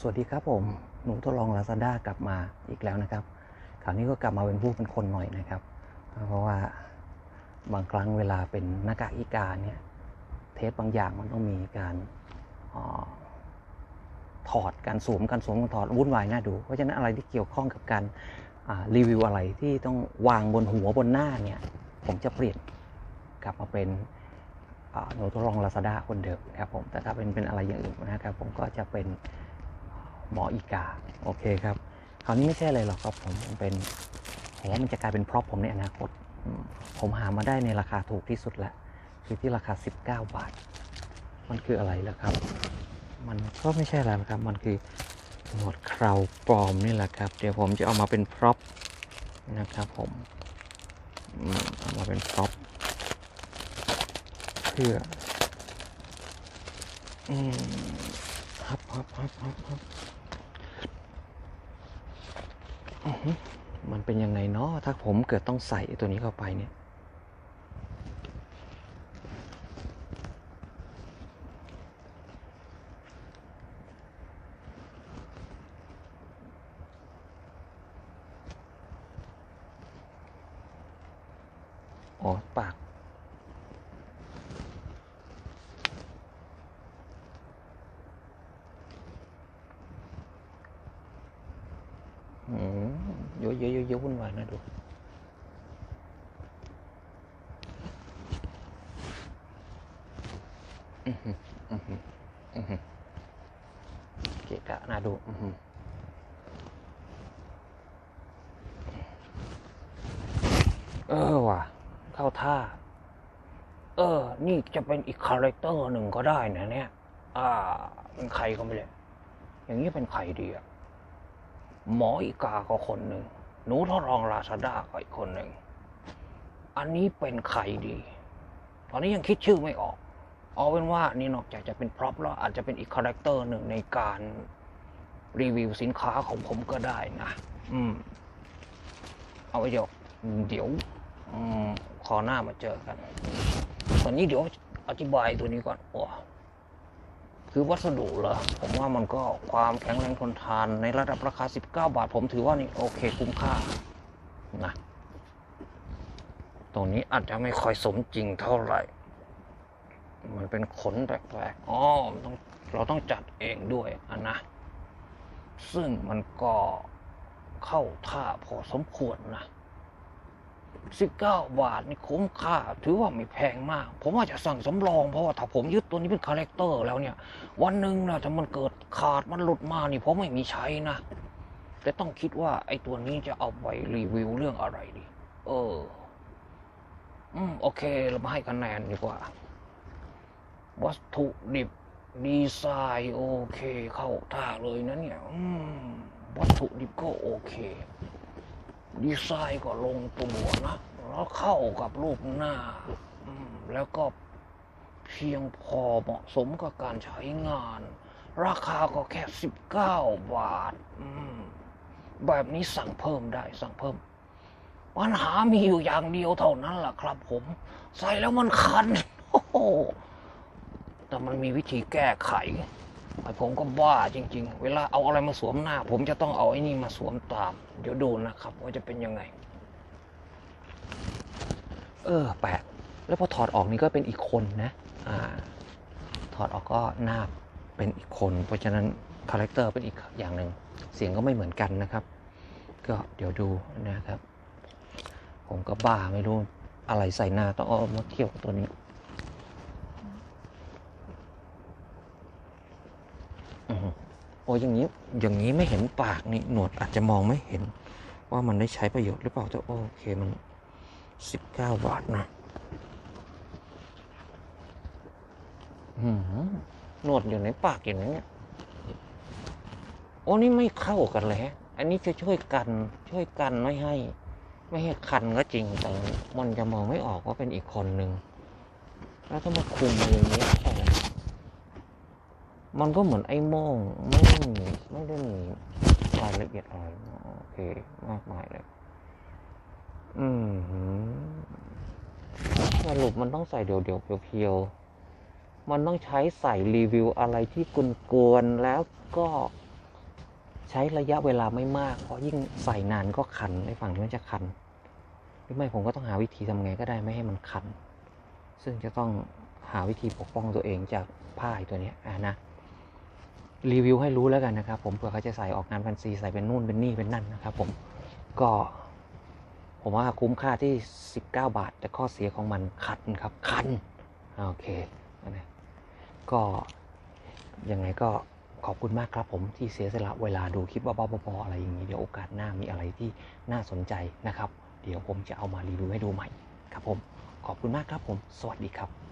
สวัสดีครับผม หนูทดลอง Lazada กลับมาอีกแล้วนะครับ คราวนี้ก็กลับมาเป็นผู้เป็นคนหน่อยนะครับ เพราะว่าบางครั้งเวลาเป็นหน้ากากอีกาเนี่ย เทสบางอย่างมันต้องมีการอาถอดการสวมการสวมการถอดวุ่นวายน่าดู เพราะฉะนั้นอะไรที่เกี่ยวข้องกับการรีวิวอะไรที่ต้องวางบนหัวบนหน้าเนี่ย ผมจะเปลี่ยนกลับมาเป็นหนูทดลอง Lazada คนเดิมครับผม แต่ถ้าเป็นเป็นอะไรอย่างอื่นนะครับ ผมก็จะเป็น หมออีกา โอเคครับคราวนี้ไม่ใช่อะไรหรอกครับผมเป็นผมว่ามันจะกลายเป็นพร็อพผมในอนาคต ผมหามาได้ในราคาถูกที่สุดแล้วคือที่ราคา 19 บาท มันคืออะไรล่ะครับ มันก็ไม่ใช่อะไรครับ มันคือหนวดเคราวปลอมนี่แหละครับ เดี๋ยวผมจะเอามาเป็นพร็อพนะครับผมเอามาเป็นพร็อพเพื่อฮับฮับฮับฮับฮับอื้อหือ มันเป็นยังไงเนาะถ้าผมเกิดต้องใส่ตัวนี้เข้าไปเนี่ย อ๋อ ปาก เยอะเยอะเยอะวุ่นวายนะดูเกะกะน่าดูเออว่ะ เข้าท่า เออ นี่จะเป็นอีกคาแรคเตอร์หนึ่งก็ได้นะเนี่ย อ่า เป็นใครก็ไม่เลยอย่างนี้เป็นใครดีอะ หมออีกาก็คนหนึ่ง หนูทดลองราซาด้าก็อีกคนหนึ่ง อันนี้เป็นใครดี ตอนนี้ยังคิดชื่อไม่ออก เอาเป็นว่านี่นอกจากจะเป็นพร็อพแล้วอาจจะเป็นอีกคาแรคเตอร์หนึ่งในการรีวิวสินค้าของผมก็ได้นะ อืม เอาไว้เดี๋ยวเดี๋ยวอืมขอหน้ามาเจอกัน ตอนนี้เดี๋ยวอธิบายตัวนี้ก่อนโอ้ คือวัสดุเหรอผมว่ามันก็ความแข็งแรงทนทานในระดับราคา 19 บาท ผมถือว่านี่โอเคคุ้มค่านะตรงนี้อาจจะไม่ค่อยสมจริงเท่าไหร่ มันเป็นขนแปลกๆอ๋อต้องเราต้องจัดเองด้วยอะนะ ซึ่งมันก็เข้าท่าพอสมควรนะ 19บาทนี่คุ้มค่า ถือว่าไม่แพงมาก ผมว่าจะสั่งสำรองเพราะว่าถ้าผมยึดตัวนี้เป็นคาแรคเตอร์แล้วเนี่ย วันหนึ่งนะถ้ามันเกิดขาดมันหลุดมานี่ผมไม่มีใช้นะ แต่ต้องคิดว่าไอ้ตัวนี้จะเอาไปรีวิวเรื่องอะไรดี เออ อืม โอเค เรามาให้คะแนนดีกว่า วัตถุดิบดีไซน์โอเค เข้าท่าเลยนะเนี่ยอืมวัตถุดิบก็โอเค ดีไซน์ก็ลงตัวนะแล้วเข้ากับรูปหน้า แล้วก็เพียงพอเหมาะสมกับการใช้งาน ราคาก็แค่ 19 บาท แบบนี้สั่งเพิ่มได้สั่งเพิ่ม ปัญหามีอยู่อย่างเดียวเท่านั้นแหละครับผม ใส่แล้วมันคัน โอ้แต่มันมีวิธีแก้ไข ไอ้ผมก็บ้าจริง ๆ เวลาเอาอะไรมาสวมหน้า ผมจะต้องเอาไอ้นี่มาสวมตาม เดี๋ยวดูนะครับ ว่าจะเป็นยังไง เออแปลกแล้วพอถอดออกนี่ก็เป็นอีกคนนะ อ่า ถอดออกก็หน้าเป็นอีกคน เพราะฉะนั้นคาแรคเตอร์เป็นอีกอย่างหนึ่ง เสียงก็ไม่เหมือนกันนะครับ ก็เดี๋ยวดูนะครับ ผมก็บ้าไม่รู้อะไรใส่หน้าต้องเอามาเที่ยวตัวนี้ อือหือ โอ้ยอย่างนี้อย่างนี้ไม่เห็นปากนี่หนวดอาจจะมองไม่เห็น ว่ามันได้ใช้ประโยชน์หรือเปล่าแต่โอเคมันสิบเก้าบาทนะอือหือหนวดอยู่ในปากอย่างนี้เนี่ยโอ้นี่ไม่เข้ากันเลยฮะอันนี้จะช่วยกันช่วยกันไม่ให้ ไม่ให้คันก็จริงแต่มันจะมองไม่ออกว่าเป็นอีกคนหนึ่งแล้วถ้ามาคุมอย่างนี้โอ้ มันก็เหมือนไอ้โม่งไม่ได้มีไม่ได้มีรายละเอียดอะไรโอเคมากมายเลย อืมหือสรุปมันต้องใส่เดี่ยวๆเพียวๆมันต้องใช้ใส่รีวิวอะไรที่กวนๆแล้วก็ใช้ระยะเวลาไม่มาก เพราะยิ่งใส่นานก็คันในฝั่งนี้มันจะคันหรือไม่ผมก็ต้องหาวิธีทำไงก็ได้ไม่ให้มันคัน ซึ่งจะต้องหาวิธีปกป้องตัวเองจากผ้าไอ้ตัวนี้อะนะ รีวิวให้รู้แล้วกันนะครับ ผมเผื่อเขาจะใส่ออกงานแฟนซีใส่เป็นนู่นเป็นนี่เป็นนั่นนะครับ ผมก็ผมว่าคุ้มค่าที่ 19 บาท แต่ข้อเสียของมันคันครับ คัน โอเคนะก็ยังไงก็ขอบคุณมากครับผมที่เสียสละเวลาดูคลิปบ้าๆบอๆอะไรอย่างนี้ เดี๋ยวโอกาสหน้ามีอะไรที่น่าสนใจนะครับ เดี๋ยวผมจะเอามารีวิวให้ดูใหม่ครับผม ขอบคุณมากครับผม สวัสดีครับ